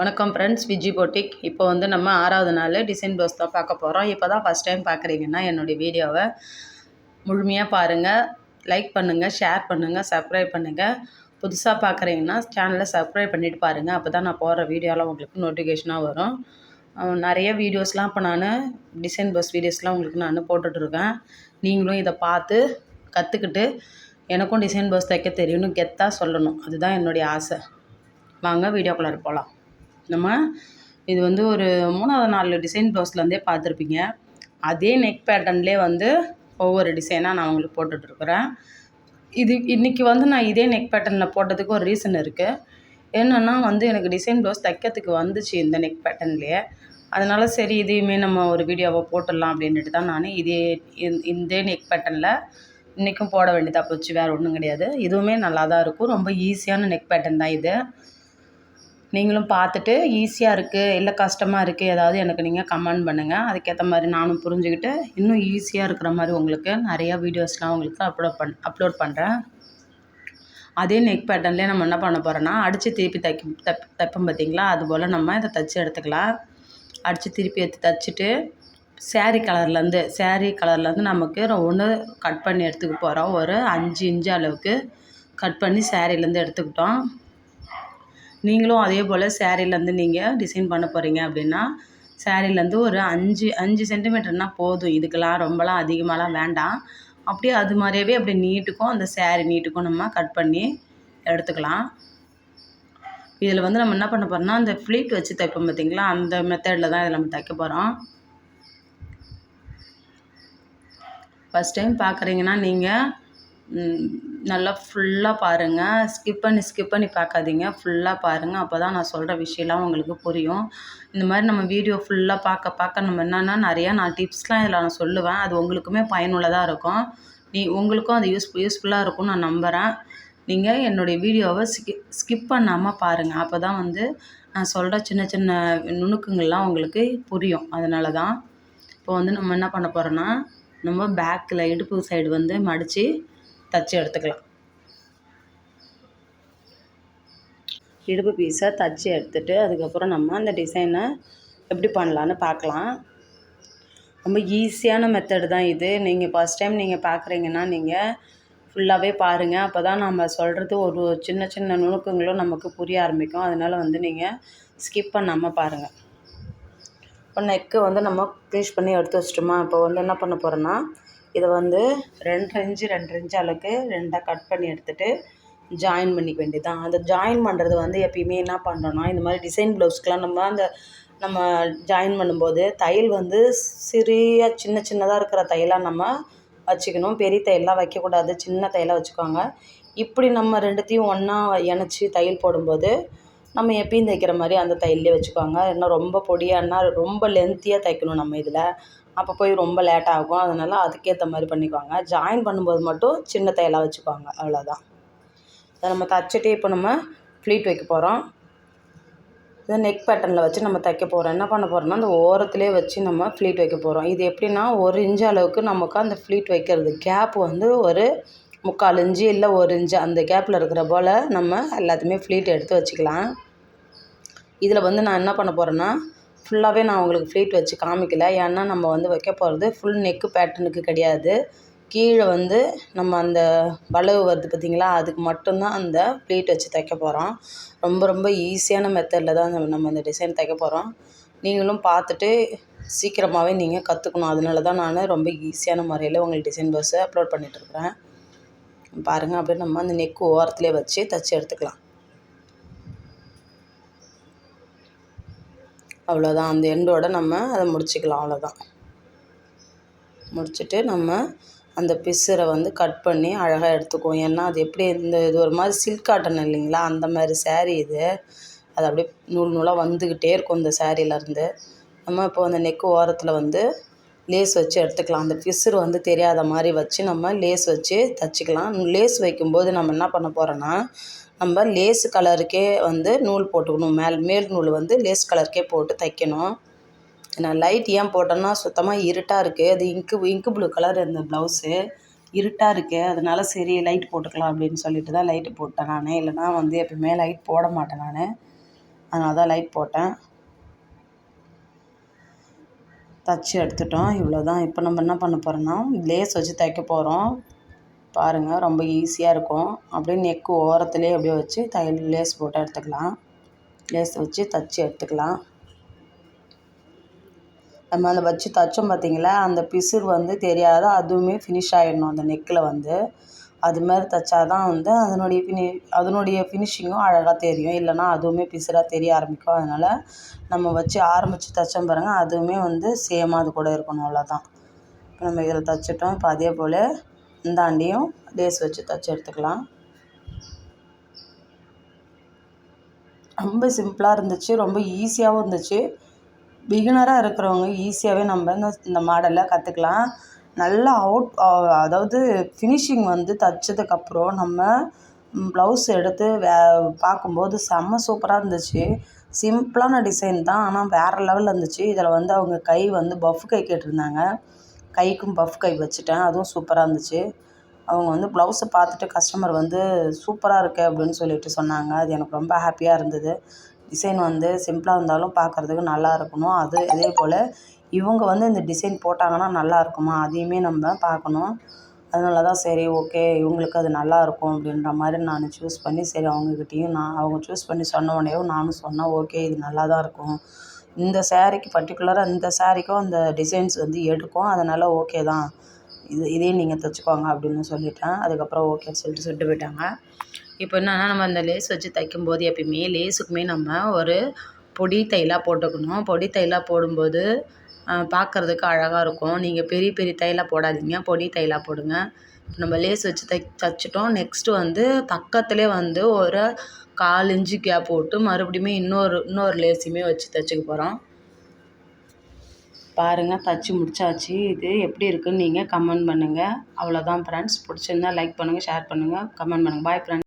வணக்கம் ஃப்ரெண்ட்ஸ் விஜி போட்டிக். இப்போ வந்து நம்ம ஆறாவது நாள் டிசைன் ப்ளவுஸ் தான் பார்க்க போகிறோம் இப்போ தான் ஃபஸ்ட் டைம் பார்க்குறீங்கன்னா என்னுடைய வீடியோவை முழுமையாக பாருங்கள் லைக் பண்ணுங்கள் ஷேர் பண்ணுங்கள் சப்ஸ்கிரைப் பண்ணுங்கள் புதுசாக பார்க்குறீங்கன்னா சேனலை சப்ஸ்கிரைப் பண்ணிவிட்டு பாருங்கள் அப்போ தான் நான் போகிற வீடியோலாம் உங்களுக்கு நோட்டிஃபிகேஷனாக வரும். நிறைய வீடியோஸ்லாம் இப்போ நான் டிசைன் ப்ளவுஸ் வீடியோஸ்லாம் உங்களுக்கு நான் போட்டுட்ருக்கேன். நீங்களும் இதை பார்த்து கற்றுக்கிட்டு எனக்கும் டிசைன் ப்ளவுஸ் தைக்க தெரியும்னு கெத்தாக சொல்லணும். அதுதான் என்னுடைய ஆசை. வாங்க வீடியோக்குள்ளார போகலாம் நம்ம இது வந்து ஒரு மூணாவது நாலு டிசைன் ப்ளவுஸ்லேருந்தே பார்த்துருப்பீங்க. அதே நெக் பேட்டர்ன்லேயே வந்து ஒவ்வொரு டிசைனாக நான் உங்களுக்கு போட்டுட்ருக்குறேன் இது இன்றைக்கி வந்து நான் இதே நெக் பேட்டர்னில் போட்டதுக்கு ஒரு ரீசன் இருக்குது என்னென்னா வந்து எனக்கு டிசைன் ப்ளவுஸ் தைக்கிறதுக்கு வந்துச்சு இந்த நெக் பேட்டர்ன்லேயே அதனால் சரி இதையுமே நம்ம ஒரு வீடியோவை போட்டுடலாம் அப்படின்ட்டு தான் நான் இதே இந்த- இந்த நெக் பேட்டர்னில் இன்றைக்கும் போட வேண்டியதாக போச்சு. வேறு ஒன்றும் கிடையாது. இதுவுமே நல்லா தான் இருக்கும். ரொம்ப ஈஸியான நெக் பேட்டர்ன் தான் இது. நீங்களும் பார்த்துட்டு ஈஸியாக இருக்குது இல்லை கஷ்டமாக இருக்குது ஏதாவது எனக்கு நீங்கள் கமெண்ட் பண்ணுங்கள் அதுக்கேற்ற மாதிரி நானும் புரிஞ்சுக்கிட்டு இன்னும் ஈஸியாக இருக்கிற மாதிரி உங்களுக்கு நிறையா வீடியோஸ்லாம் உங்களுக்கு அப்லோட் பண் அப்லோட் பண்ணுறேன் அதே நெக் பேட்டர்ன்லேயே நம்ம என்ன பண்ண போகிறோன்னா அடித்து திருப்பி தைக்க தப் தைப்போம் பார்த்தீங்களா? அதுபோல் நம்ம இதை தைச்சி எடுத்துக்கலாம். அடித்து திருப்பி எடுத்து தைச்சிட்டு சேரீ கலர்லேருந்து சேரீ கலர்லேருந்து நமக்கு ஒன்று கட் பண்ணி எடுத்துக்க போகிறோம் ஒரு அஞ்சு இன்ச்சு அளவுக்கு கட் பண்ணி சேரீலேருந்து எடுத்துக்கிட்டோம். நீங்களும் அதே போல் சேரீலேருந்து நீங்கள் டிசைன் பண்ண போகிறீங்க அப்படின்னா சேரீலேருந்து ஒரு அஞ்சு அஞ்சு சென்டிமீட்டர்னால் போதும். இதுக்கெல்லாம் ரொம்பலாம் அதிகமாகலாம் வேண்டாம். அப்படியே அது மாதிரியாவே அப்படியே நீட்டுக்கும் அந்த சேரீ நீட்டுக்கும் நம்ம கட் பண்ணி எடுத்துக்கலாம். இதில் வந்து நம்ம என்ன பண்ண போகிறோம்னா அந்த ஃப்ளீட் வச்சு தைப்போம் பார்த்தீங்களா அந்த மெத்தடில் தான் இதில் நம்ம தைக்க போகிறோம் ஃபஸ்ட் டைம் பார்க்குறீங்கன்னா நீங்கள் நல்லா ஃபுல்லாக பாருங்கள் ஸ்கிப் பண்ணி ஸ்கிப் பண்ணி பார்க்காதீங்க. ஃபுல்லாக பாருங்கள் அப்போ தான் நான் சொல்கிற விஷயம்லாம் உங்களுக்கு புரியும். இந்த மாதிரி நம்ம வீடியோ ஃபுல்லாக பார்க்க பார்க்க நம்ம என்னென்னா நிறையா நான் டிப்ஸ்லாம் இதில் நான் சொல்லுவேன். அது உங்களுக்குமே பயனுள்ளதாக இருக்கும். நீ உங்களுக்கும் அது யூஸ் யூஸ்ஃபுல்லாக இருக்கும்னு நான் நம்புகிறேன் நீங்கள் என்னுடைய வீடியோவை ஸ்கி ஸ்கிப் பண்ணாமல் பாருங்கள் அப்போ தான் வந்து நான் சொல்கிற சின்ன சின்ன நுணுக்கங்கள்லாம் உங்களுக்கு புரியும். அதனால தான் இப்போ வந்து நம்ம என்ன பண்ண போகிறோன்னா நம்ம பேக்கில் இடுப்பு சைடு வந்து மடித்து தச்சு எடுத்துக்கலாம். இடுப்பு பீஸை தச்சு எடுத்துட்டு அதுக்கப்புறம் நம்ம அந்த டிசைனை எப்படி பண்ணலான்னு பார்க்கலாம். ரொம்ப ஈஸியான மெத்தடு தான் இது. நீங்கள் ஃபஸ்ட் டைம் நீங்கள் பார்க்குறீங்கன்னா நீங்கள் ஃபுல்லாகவே பாருங்கள் அப்போ தான் நம்ம சொல்கிறது ஒரு சின்ன சின்ன நுணுக்கங்களும் நமக்கு புரிய ஆரம்பிக்கும். அதனால் வந்து நீங்கள் ஸ்கிப் பண்ணாமல் பாருங்கள் இப்போ நெக்கு வந்து நம்ம க்ளீச் பண்ணி எடுத்து வச்சிட்டோமா? இப்போ வந்து என்ன பண்ண போகிறோன்னா இதை வந்து ரெண்டு இன்ச்சு ரெண்டு இன்ச்சு அளவுக்கு ரெண்டாக கட் பண்ணி எடுத்துகிட்டு ஜாயின் பண்ணிக்க வேண்டியதுதான். அந்த ஜாயின் பண்ணுறது வந்து எப்பயுமே என்ன பண்ணுறோன்னா இந்த மாதிரி டிசைன் ப்ளவுஸ்க்கெலாம் நம்ம அந்த நம்ம ஜாயின் பண்ணும்போது தையல் வந்து சிறிய சின்ன சின்னதாக இருக்கிற தையலாக நம்ம வச்சுக்கணும். பெரிய தையல்லாம் வைக்கக்கூடாது. சின்ன தையலாக வச்சுக்கோங்க. இப்படி நம்ம ரெண்டுத்தையும் ஒன்றா இணைச்சி தையல் போடும்போது நம்ம எப்பயும் தைக்கிற மாதிரி அந்த தையல்லே வச்சுக்கோங்க. இன்னும் ரொம்ப பொடியானா ரொம்ப லென்த்தியாக தைக்கணும் நம்ம இதில். அப்போ போய் ரொம்ப லேட் ஆகும். அதனால் அதுக்கேற்ற மாதிரி பண்ணிக்குவாங்க. ஜாயின் பண்ணும்போது மட்டும் சின்ன தையலாக வச்சுக்குவாங்க. அவ்வளோதான் இதை நம்ம தச்சுட்டு இப்போ நம்ம ஃப்ளீட் வைக்க போகிறோம் இதை நெக் பேட்டர்னில் வச்சு நம்ம தைக்க போகிறோம் என்ன பண்ண போகிறோம்னா அந்த ஓரத்துலேயே வச்சு நம்ம ஃப்ளீட் வைக்க போகிறோம் இது எப்படின்னா ஒரு இன்ச்சு அளவுக்கு நமக்கு அந்த ஃப்ளீட் வைக்கிறது கேப் வந்து ஒரு முக்கால் இன்ச்சு இல்லை ஒரு இன்ச்சு அந்த கேப்பில் இருக்கிற போல் நம்ம எல்லாத்தையுமே ஃப்ளீட் எடுத்து வச்சுக்கலாம். இதில் வந்து நான் என்ன பண்ண போகிறேன்னா ஃபுல்லாகவே நான் உங்களுக்கு ஃப்ளீட் வச்சு காமிக்கல. ஏன்னா நம்ம வந்து வைக்க போகிறது ஃபுல் நெக்கு பேட்டர்னுக்கு கிடையாது. கீழே வந்து நம்ம அந்த வளவு வருது பார்த்தீங்களா அதுக்கு மட்டும்தான் அந்த ப்ளீட் வச்சு தைக்க போகிறோம் ரொம்ப ரொம்ப ஈஸியான மெத்தடில் தான் நம்ம நம்ம டிசைன் தைக்க போகிறோம் நீங்களும் பார்த்துட்டு சீக்கிரமாகவே நீங்கள் கற்றுக்கணும் அதனால தான் நான் ரொம்ப ஈஸியான முறையில் உங்களுக்கு டிசைன் பஸ்ஸை அப்லோட் பண்ணிகிட்ருக்குறேன் பாருங்கள் அப்படியே நம்ம அந்த நெக்கு ஓரத்துலேயே வச்சு தைச்சி எடுத்துக்கலாம். அவ்வளோதான். அந்த எண்டோட நம்ம அதை முடிச்சுக்கலாம் அவ்வளோதான். முடிச்சுட்டு நம்ம அந்த பிசுரை வந்து கட் பண்ணி அழகாக எடுத்துக்குவோம். ஏன்னா அது எப்படி இந்த இது ஒரு மாதிரி சில்க் காட்டன் இல்லைங்களா? அந்த மாதிரி சேரீ இது. அது அப்படியே நூல் நூலாக வந்துக்கிட்டே இருக்கும் இந்த சேரீலேருந்து நம்ம இப்போ அந்த நெக்கு ஓரத்தில் வந்து லேஸ் வச்சு எடுத்துக்கலாம். அந்த பிசுறு வந்து தெரியாத மாதிரி வச்சு நம்ம லேஸ் வச்சு தச்சுக்கலாம். லேஸ் வைக்கும்போது நம்ம என்ன பண்ண போகிறோன்னா நம்ம லேஸ் கலருக்கே வந்து நூல் போட்டுக்கணும். மேல் மேல் நூல் வந்து லேஸ் கலருக்கே போட்டு தைக்கணும். நான் லைட் ஏன் போட்டேன்னா சுத்தமாக இருட்டாக இருக்குது அது இங்கு இங்கு ப்ளூ கலர் இந்த ப்ளவுஸு. இருட்டாக இருக்குது அதனால சரி லைட் போட்டுக்கலாம் அப்படின்னு சொல்லிட்டு தான் லைட்டு போட்டேன் நான். இல்லைனா வந்து எப்பயுமே லைட் போட மாட்டேன் நான். அதனால தான் லைட் போட்டேன். தச்சு எடுத்துட்டோம். இவ்வளோ தான் இப்போ நம்ம என்ன பண்ண போகிறோன்னா லேஸ் வச்சு தைக்க போகிறோம் பாருங்கள் ரொம்ப ஈஸியாக இருக்கும். அப்படியே நெக்கு ஓரத்துலேயே அப்படியே வச்சு தையல் லேஸ் போட்டு எடுத்துக்கலாம். லேஸ் வச்சு தச்சு எடுத்துக்கலாம். நம்ம அதை வச்சு தைச்சோம் பார்த்தீங்களா அந்த பிசுறு வந்து தெரியாத அதுவுமே ஃபினிஷ் ஆகிடணும் அந்த நெக்கில் வந்து. அது மாதிரி தைச்சா தான் வந்து அதனுடைய ஃபினி அதனுடைய ஃபினிஷிங்கும் அழகாக தெரியும். இல்லைன்னா அதுவுமே பிசுறாக தெரிய ஆரம்பிக்கும். அதனால் நம்ம வச்சு ஆரம்பித்து தைச்சோம் பாருங்கள் அதுவுமே வந்து சேமாக அது கூட இருக்கணும் அவ்வளோதான் இப்போ நம்ம இதில் தைச்சிட்டோம். இப்போ அதே போல் இந்தாண்டியும் லேஸ் வச்சு தைச்சி எடுத்துக்கலாம். ரொம்ப சிம்பிளாக இருந்துச்சு ரொம்ப ஈஸியாகவும் இருந்துச்சு. பிகினராக இருக்கிறவங்க ஈஸியாகவே நம்ம இந்த இந்த மாடலை கற்றுக்கலாம் நல்லா அவுட் அதாவது ஃபினிஷிங் வந்து தைச்சதுக்கப்புறம் நம்ம ப்ளவுஸ் எடுத்து வே பார்க்கும்போது செம்ம சூப்பராக இருந்துச்சு. சிம்பிளான டிசைன் தான் ஆனால் வேறு லெவலில் இருந்துச்சு. இதில் வந்து அவங்க கை வந்து பஃப் கை கேட்டிருந்தாங்க. கைக்கும் பஃப் கை வச்சுட்டேன். அதுவும் சூப்பராக இருந்துச்சு. அவங்க வந்து ப்ளவுஸை பார்த்துட்டு கஸ்டமர் வந்து சூப்பராக இருக்குது அப்படின்னு சொல்லிட்டு சொன்னாங்க. அது எனக்கு ரொம்ப ஹாப்பியாக இருந்தது. டிசைன் வந்து சிம்பிளாக இருந்தாலும் பார்க்குறதுக்கு நல்லா இருக்கணும். அது அதே போல் இவங்க வந்து இந்த டிசைன் போட்டாங்கன்னா நல்லா இருக்குமா? அதையுமே நம்ம பார்க்கணும். அதனால தான் சரி ஓகே இவங்களுக்கு அது நல்லா இருக்கும் அப்படின்ற மாதிரி நான் சூஸ் பண்ணி சரி அவங்கக்கிட்டேயும் நான் அவங்க சூஸ் பண்ணி சொன்ன உடனேயும் நானும் சொன்னேன் ஓகே இது நல்லா தான் இருக்கும். இந்த ஸேரீக்கு பர்டிகுலராக இந்த ஸாரீக்கும் அந்த டிசைன்ஸ் வந்து எடுக்கும். அதனால் ஓகே தான். இது இதே நீங்கள் தைச்சிக்கோங்க அப்படின்னு சொல்லிட்டேன். அதுக்கப்புறம் ஓகேன்னு சொல்லிட்டு சொல்லிட்டு போயிட்டாங்க. இப்போ என்னென்னா நம்ம அந்த லேஸ் வச்சு தைக்கும்போது எப்பயுமே லேஸுக்குமே நம்ம ஒரு பொடி தைலாக போட்டுக்கணும். பொடி தைலாக போடும்போது பார்க்குறதுக்கு அழகாக இருக்கும். நீங்கள் பெரிய பெரிய தைலாக போடாதீங்க. பொடி தையலாக போடுங்க. நம்ம லேஸ் வச்சு தை தைச்சிட்டோம். நெக்ஸ்ட்டு வந்து பக்கத்துலேயே வந்து ஒரு கால் இன்ச்சு கேப் விட்டு மறுபடியுமே இன்னொரு இன்னொரு லேஸையுமே வச்சு தைச்சிக்க போகிறோம் பாருங்கள் தச்சு முடிச்சாச்சு. இது எப்படி இருக்குன்னு நீங்கள் கமெண்ட் பண்ணுங்கள் அவ்வளோதான் ஃப்ரெண்ட்ஸ் பிடிச்சிருந்தா லைக் பண்ணுங்கள் ஷேர் பண்ணுங்கள் கமெண்ட் பண்ணுங்கள் பாய் ஃப்ரெண்ட்ஸ்